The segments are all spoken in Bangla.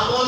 àwọn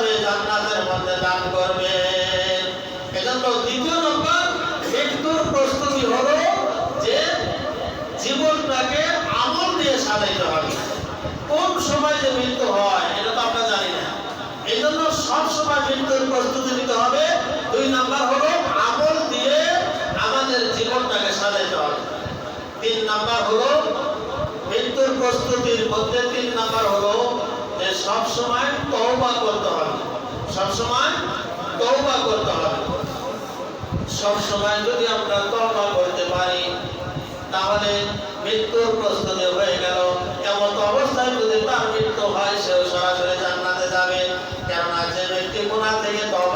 হিসাবে জান্নাতের মধ্যে দান করবে। এজন্য দ্বিতীয় নম্বর মৃত্যুর প্রস্তুতি হলো যে জীবনটাকে আমল দিয়ে সাজাইতে হবে। কোন সময় যে মৃত্যু হয়, এটা তো আমরা জানি না। এই জন্য সবসময় মৃত্যুর প্রস্তুতি নিতে হবে। দুই নাম্বার হলো আমল দিয়ে আমাদের জীবনটাকে সাজাইতে হবে। তিন নাম্বার হলো মৃত্যুর প্রস্তুতির মধ্যে তিন নাম্বার হলো যে সবসময় তহবা করতে হবে। সবসময় তৌবা করতে হবে। সবসময় যদি আমরা তৌবা করতে পারি, তাহলে মৃত্যুর প্রস্তুতি হয়ে গেল। এমন অবস্থায় যদি তার মৃত্যু হয়, সেও সরাসরি জান্নাতে যাবে। কেননা যে ব্যক্তি গুণা থেকে তৌবা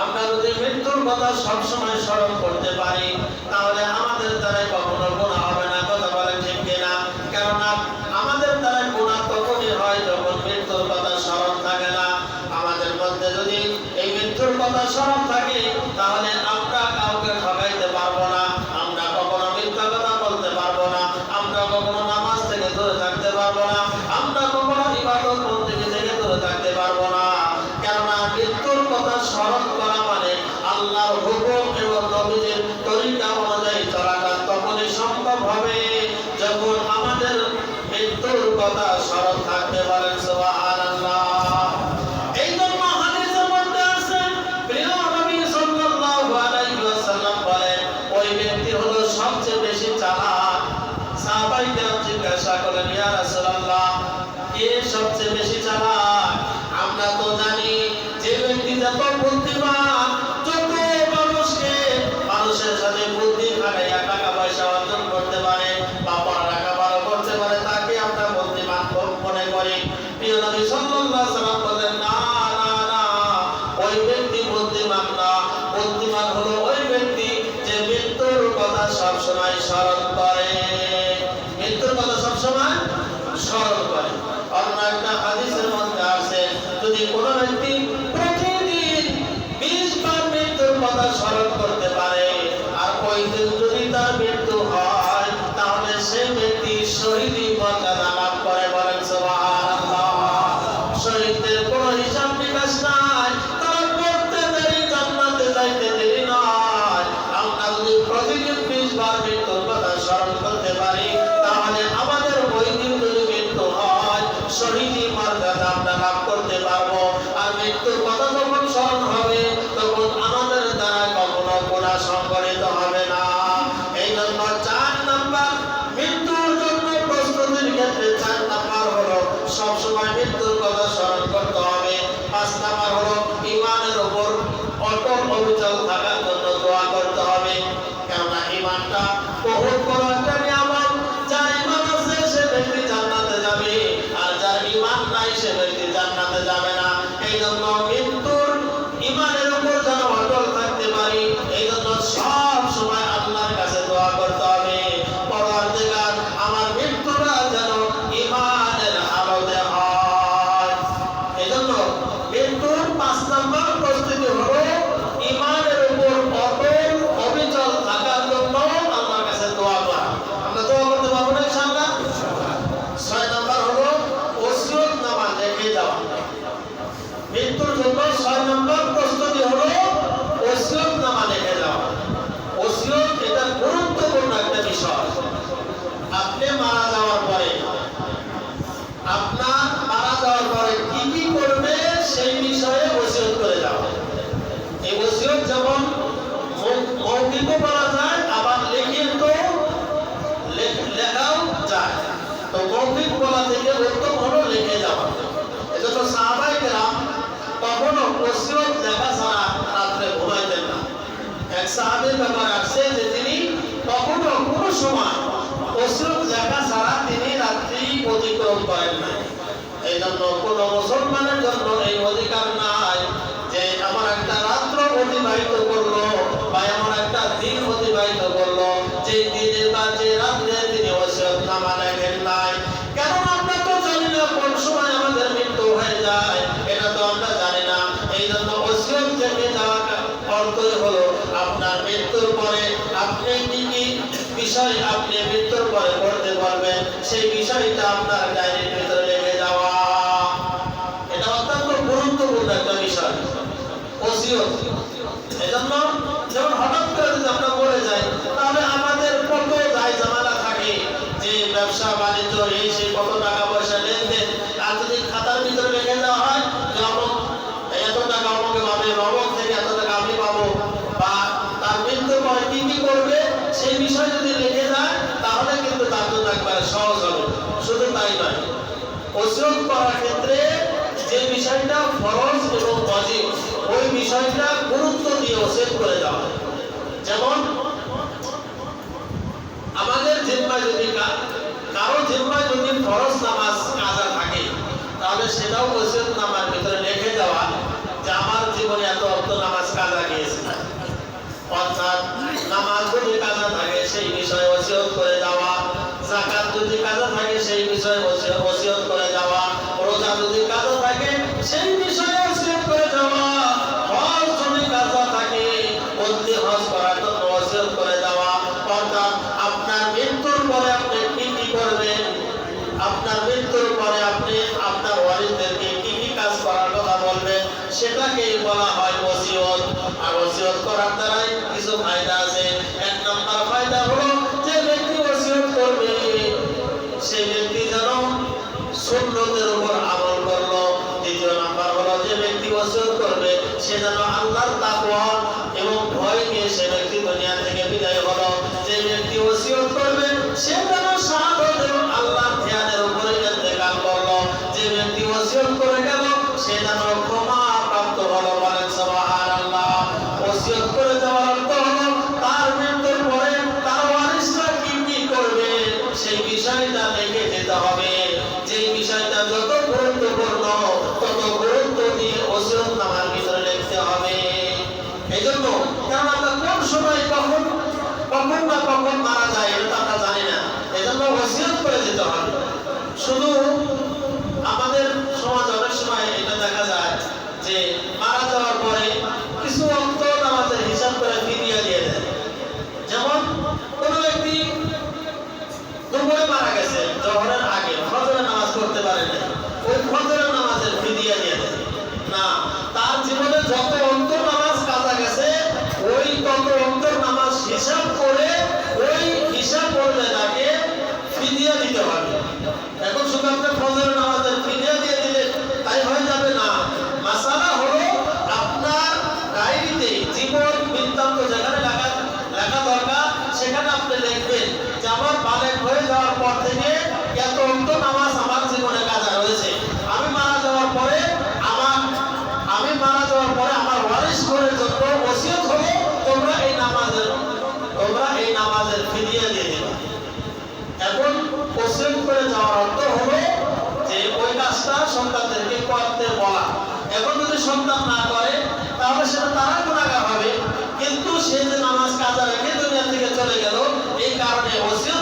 আমরা যদি মৃত্যুর কথা সবসময় স্মরণ করতে পারি সবচেয়ে বেশি হইতে আপনারা আল্লাহ হিসেবে জন্য কোন মুসলমানের জন্য এই অধিকার নাই যে এমন একটা রাত্র অতিবাহিত করল বা এমন একটা দিন অতিবাহিত করল, যে দিনে বা যে রাত্রে তিনি নামা লেখেন নাই। কোন সময় আমাদের মৃত্যু হয়ে যায়, এটা তো আমরা জানি এই জন্য অসব জেনে যাওয়াটা অর্থই হলো আপনার মৃত্যুর পরে আপনি কি কি বিষয় আপনি মৃত্যুর পরে করতে পারবেন, সেই বিষয়টা আপনার ফরজ এবং ওয়াজিব ওই বিষয়টা গুরুত্ব দিয়ে সেট করে দেওয়া যেমন, আমাদের জিম্মায় যদি কারও জিম্মায় যদি ফরজ নামাজ কাজা থাকে, তাহলে সেটাও ওসিয়ত নামার ভিতরে লিখে দেওয়া যে আমার জীবনে এত অর্থ নামাজ কাজা গিয়েছে। অর্থাৎ নামাজ যদি কাজা থাকে, সেই বিষয়ে ওসিয়ত করে দেওয়া জাকাত যদি কাজা থাকে, সেই বিষয়ে ওসিয়ত করে দেওয়া, রোজা যদি কাজা থাকে, সেই সেটাকে বলা হয় ওসিয়ত। আর ওসিয়ত করার দ্বারাই কিছু ফায়দা আছে। এক নম্বর ফায়দা হলো যে ব্যক্তি ওসিয়ত করবে, সে ব্যক্তি যেন সুন্নতের উপর আমল করল। দ্বিতীয় নাম্বার হলো যে ব্যক্তি ওসিয়ত করবে, সে যেন আল্লাহর তাকওয়া এবং ভয় নিয়ে সে ব্যক্তি দুনিয়া থেকে বিদায় হলো। যে ব্যক্তি ওসিয়ত করবে, সে যেন শাহাদত এবং আল্লাহর ধ্যানের উপরে ইন্তেকাল করল। যে ব্যক্তি ওসিয়ত করে গেল, সে যেন এখন যদি সন্তান না করে, তাহলে সেটা তারা গুণাগার হবে। কিন্তু সে যে নামাজ কাজা রেখে দুনিয়া থেকে চলে গেল, এই কারণে ওসিল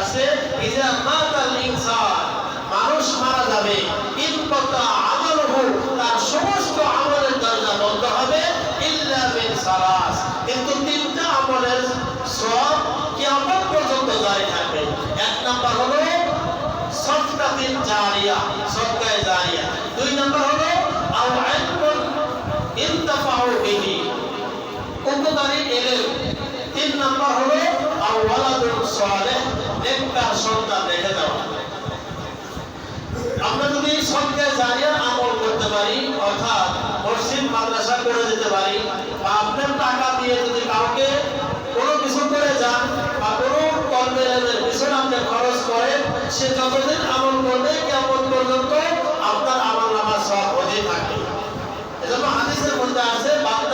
আসে, ইজা মাতাল ইনসান মানুষ মারা যাবে। ইনকাতা আমালহু, তার সমস্ত আমলের দরজা বন্ধ হবে। ইল্লা মিন সালাস। কিন্তু তিনটা আমলের সব কিয়ামত পর্যন্ত জারি থাকবে। এক নাম্বার হলো সদকাতিন জারিয়া, সদকায়ে জারিয়া। দুই নাম্বার হলো আও ইলমুন ইনতাফাউ বিহি উপকারী এলেম। তিন নাম্বার হলো আও ওয়ালাদুন সালেহ আমরা যদি সবকে জারিয়ার আমল করতে পারি, অর্থাৎ মসজিদ, মাদ্রাসা করে যেতে পারি, বা আপনার টাকা দিয়ে যদি কাউকে কোনো কিছু করে যান বা কোনো কর্মের পিছনে আপনি খরচ করেন, সে যতদিন আমল করবে কেমন পর্যন্ত আপনার আমল নামা সব হতে থাকে এজন্য হাদিসের মধ্যে আছে, বান্দা